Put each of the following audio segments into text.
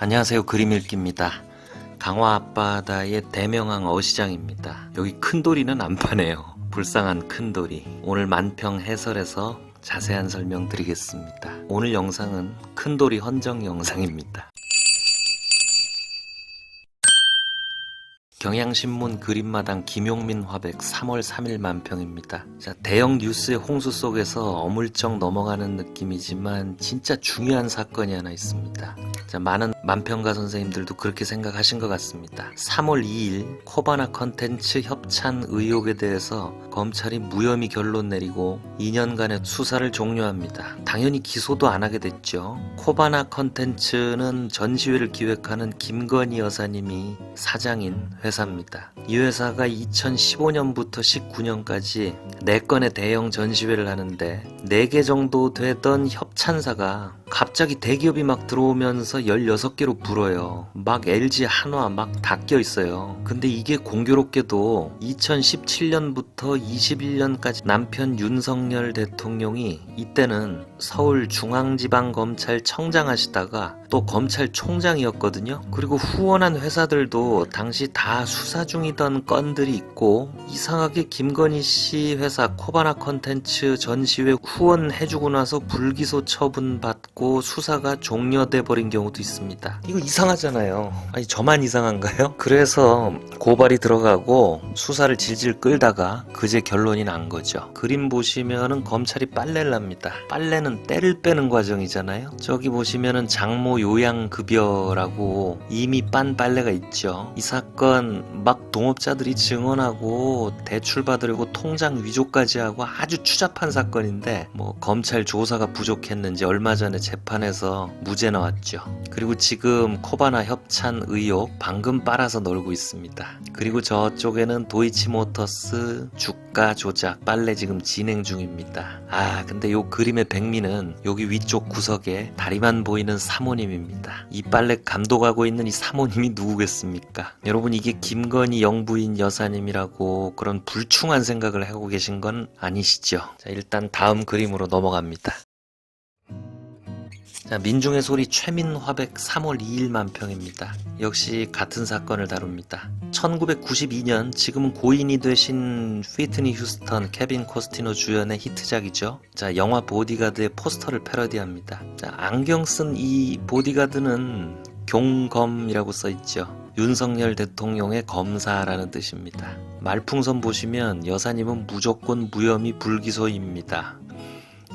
안녕하세요. 그림 읽기입니다. 강화 앞바다의 대명항 어시장입니다. 여기 큰 도리는 안 파네요. 불쌍한 큰 도리. 오늘 만평 해설에서 자세한 설명 드리겠습니다. 오늘 영상은 큰 도리 헌정 영상입니다. 경향신문 그림마당 김용민 화백 3월 3일 만평입니다. 자, 대형 뉴스의 홍수 속에서 어물쩍 넘어가는 느낌이지만 진짜 중요한 사건이 하나 있습니다. 자, 많은 만평가 선생님들도 그렇게 생각하신 것 같습니다. 3월 2일 코바나 컨텐츠 협찬 의혹에 대해서 검찰이 무혐의 결론 내리고 2년간의 수사를 종료합니다. 당연히 기소도 안 하게 됐죠. 코바나 컨텐츠는 전시회를 기획하는 김건희 여사님이 사장인 회사입니다. 이 회사가 2015년부터 19년까지 4건의 대형 전시회를 하는데 4개 정도 되던 협찬사가 갑자기 대기업이 막 들어오면서 16개로 불어요. 막 LG 한화 막다껴 있어요. 근데 이게 공교롭게도 2017년부터 21년까지 남편 윤석열 대통령이 이때는 서울중앙지방검찰청장 하시다가 또 검찰총장이었거든요. 그리고 후원한 회사들도 당시 다 수사 중이던 건들이 있고 이상하게 김건희 씨 회사 코바나 컨텐츠 전시회 후원해주고 나서 불기소 처분 받고 수사가 종료돼 버린 경우도 있습니다. 이거 이상하잖아요. 아니 저만 이상한가요? 그래서 고발이 들어가고 수사를 질질 끌다가 그제 결론이 난 거죠. 그림 보시면은 검찰이 빨래를 합니다. 빨래는 때를 빼는 과정이잖아요. 저기 보시면은 장모 요양급여라고 이미 빤 빨래가 있죠. 이 사건 막 동업자들이 증언하고 대출 받으려고 통장 위조까지 하고 아주 추잡한 사건인데 뭐 검찰 조사가 부족했는지 얼마 전에 재판에서 무죄 나왔죠. 그리고 지금 코바나 협찬 의혹 방금 빨아서 놀고 있습니다. 그리고 저쪽에는 도이치모터스 주가 조작 빨래 지금 진행 중입니다. 아 근데 요 그림의 백미는 여기 위쪽 구석에 다리만 보이는 사모님입니다. 이 빨래 감독하고 있는 이 사모님이 누구겠습니까? 여러분 이게 김건희 영부인 여사님이라고 그런 불충한 생각을 하고 계신 건 아니시죠? 자 일단 다음 그림으로 넘어갑니다. 자, 민중의 소리 최민화백 3월 2일 만평입니다. 역시 같은 사건을 다룹니다. 1992년 지금은 고인이 되신 휘트니 휴스턴, 케빈 코스티노 주연의 히트작이죠. 자, 영화 보디가드의 포스터를 패러디합니다. 자, 안경 쓴 이 보디가드는 경검이라고 써 있죠. 윤석열 대통령의 검사라는 뜻입니다. 말풍선 보시면 여사님은 무조건 무혐의 불기소입니다.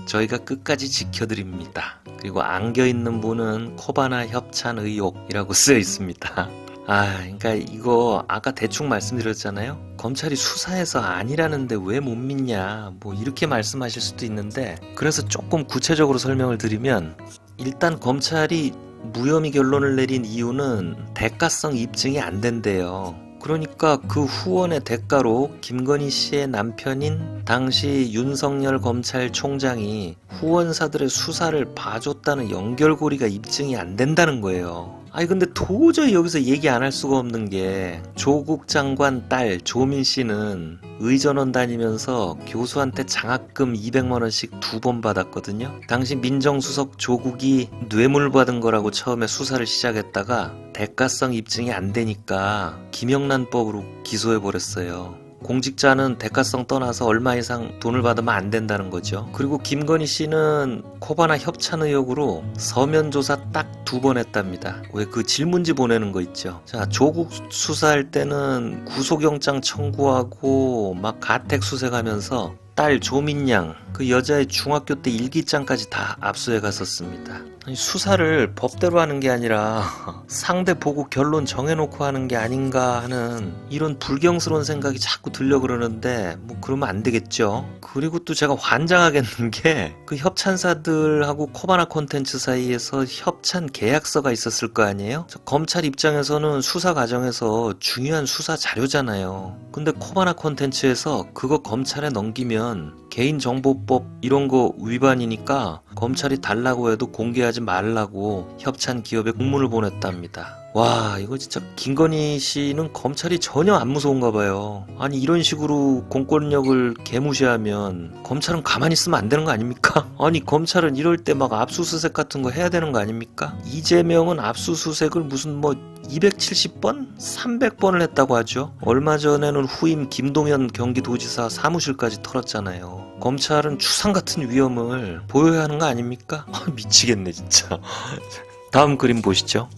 저희가 끝까지 지켜드립니다. 그리고 안겨 있는 분은 코바나 협찬 의혹이라고 쓰여 있습니다. 아, 그러니까 이거 아까 대충 말씀드렸잖아요. 검찰이 수사해서 아니라는데 왜 못 믿냐, 뭐 이렇게 말씀하실 수도 있는데, 그래서 조금 구체적으로 설명을 드리면, 일단 검찰이 무혐의 결론을 내린 이유는 대가성 입증이 안 된대요. 그러니까 그 후원의 대가로 김건희 씨의 남편인 당시 윤석열 검찰총장이 후원사들의 수사를 봐줬다는 연결고리가 입증이 안 된다는 거예요. 아니 근데 도저히 여기서 얘기 안 할 수가 없는 게 조국 장관 딸 조민 씨는 의전원 다니면서 교수한테 장학금 200만 원씩 두 번 받았거든요. 당시 민정수석 조국이 뇌물 받은 거라고 처음에 수사를 시작했다가 대가성 입증이 안 되니까 김영란법으로 기소해 버렸어요. 공직자는 대가성 떠나서 얼마 이상 돈을 받으면 안 된다는 거죠. 그리고 김건희 씨는 코바나 협찬 의혹으로 서면 조사 딱 두 번 했답니다. 왜 그 질문지 보내는 거 있죠. 자, 조국 수사할 때는 구속영장 청구하고 막 가택 수색하면서 딸 조민양 그 여자의 중학교 때 일기장까지 다 압수해 갔었습니다. 수사를 법대로 하는 게 아니라 상대 보고 결론 정해놓고 하는 게 아닌가 하는 이런 불경스러운 생각이 자꾸 들려 그러는데 뭐 그러면 안 되겠죠. 그리고 또 제가 환장하겠는 게 그 협찬사들하고 코바나 콘텐츠 사이에서 협찬 계약서가 있었을 거 아니에요? 저 검찰 입장에서는 수사 과정에서 중요한 수사 자료잖아요. 근데 코바나 콘텐츠에서 그거 검찰에 넘기면 개인정보 공직선거법 이런 거 위반이니까 검찰이 달라고 해도 공개하지 말라고 협찬 기업에 공문을 보냈답니다. 와, 이거 진짜 김건희 씨는 검찰이 전혀 안 무서운가 봐요. 아니, 이런 식으로 공권력을 개무시하면 검찰은 가만히 있으면 안 되는 거 아닙니까? 아니, 검찰은 이럴 때 막 압수수색 같은 거 해야 되는 거 아닙니까? 이재명은 압수수색을 무슨 뭐 270번? 300번을 했다고 하죠. 얼마 전에는 후임 김동연 경기도지사 사무실까지 털었잖아요. 검찰은 추상 같은 위험을 보여야 하는 거 아닙니까? 아, 미치겠네, 진짜. 다음 그림 보시죠.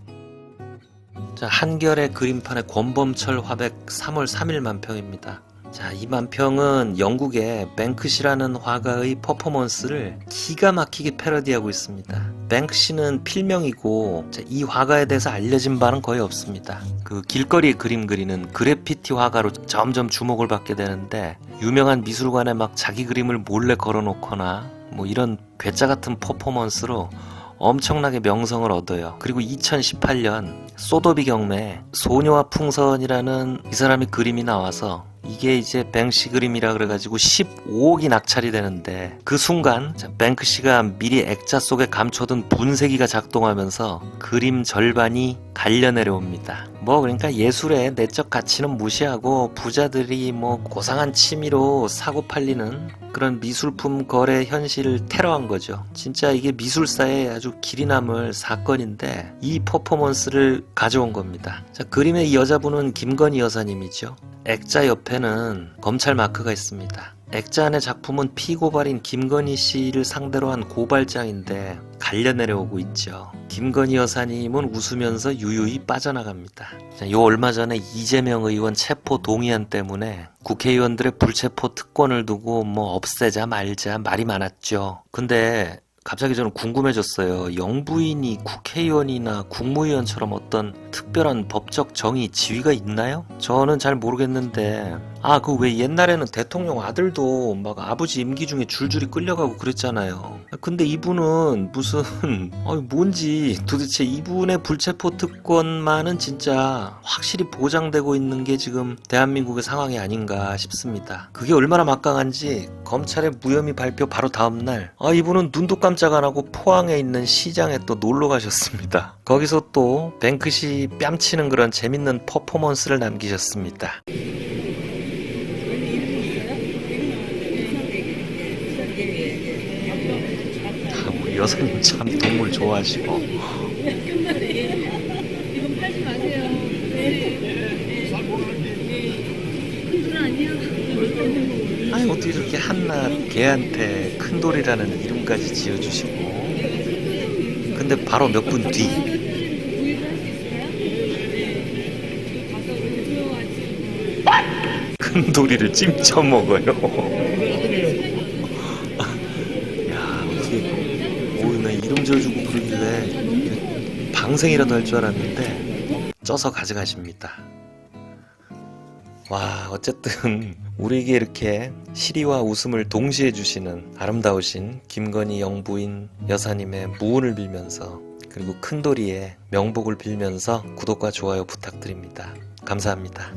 자, 한결의 그림판의 권범철 화백 3월 3일 만평입니다. 자, 이 만평은 영국의 뱅크시라는 화가의 퍼포먼스를 기가 막히게 패러디하고 있습니다. 뱅크시는 필명이고 자, 이 화가에 대해서 알려진 바는 거의 없습니다. 그 길거리에 그림 그리는 그래피티 화가로 점점 주목을 받게 되는데 유명한 미술관에 막 자기 그림을 몰래 걸어놓거나 뭐 이런 괴짜 같은 퍼포먼스로 엄청나게 명성을 얻어요. 그리고 2018년 소도비 경매 소녀와 풍선이라는 이 사람의 그림이 나와서 이게 이제 뱅시 그림이라 그래가지고 15억이 낙찰이 되는데 그 순간 자, 뱅크시가 미리 액자 속에 감춰둔 분쇄기가 작동하면서 그림 절반이 갈려 내려옵니다. 뭐 그러니까 예술의 내적 가치는 무시하고 부자들이 뭐 고상한 취미로 사고 팔리는 그런 미술품 거래 현실을 테러한 거죠. 진짜 이게 미술사에 아주 길이 남을 사건인데 이 퍼포먼스를 가져온 겁니다. 자, 그림의 이 여자분은 김건희 여사님이죠. 액자 옆에는 검찰 마크가 있습니다. 액자 안의 작품은 피고발인 김건희 씨를 상대로 한 고발장인데 갈려 내려오고 있죠. 김건희 여사님은 웃으면서 유유히 빠져나갑니다. 자, 요 얼마 전에 이재명 의원 체포 동의안 때문에 국회의원들의 불체포 특권을 두고 뭐 없애자 말자 말이 많았죠. 근데 갑자기 저는 궁금해졌어요. 영부인이 국회의원이나 국무위원처럼 어떤 특별한 법적 정의 지위가 있나요? 저는 잘 모르겠는데 아 그 왜 옛날에는 대통령 아들도 막 아버지 임기 중에 줄줄이 끌려가고 그랬잖아요. 근데 이분은 무슨 어 뭔지 도대체 이분의 불체포 특권만은 진짜 확실히 보장되고 있는 게 지금 대한민국의 상황이 아닌가 싶습니다. 그게 얼마나 막강한지 검찰의 무혐의 발표 바로 다음 날 아 이분은 눈도 깜 짝안 하고 포항에 있는 시장에 또 놀러 가셨습니다. 거기서 또 뱅크시 뺨치는 그런 재밌는 퍼포먼스를 남기셨습니다. 아, 여사님 참 동물 좋아하시고. 네. 어떻게 저렇게 한낱 개한테 큰 돌이라는 이름까지 지어주시고 근데 바로 몇 분 뒤. 큰 도리를 찜쪄 먹어요. 야 어떻게 오나 이름 지어주고 그러길래 방생이라도 할 줄 알았는데 쪄서 가져가십니다. 와 어쨌든 우리에게 이렇게 시리와 웃음을 동시에 주시는 아름다우신 김건희 영부인 여사님의 무운을 빌면서 그리고 큰도리의 명복을 빌면서 구독과 좋아요 부탁드립니다. 감사합니다.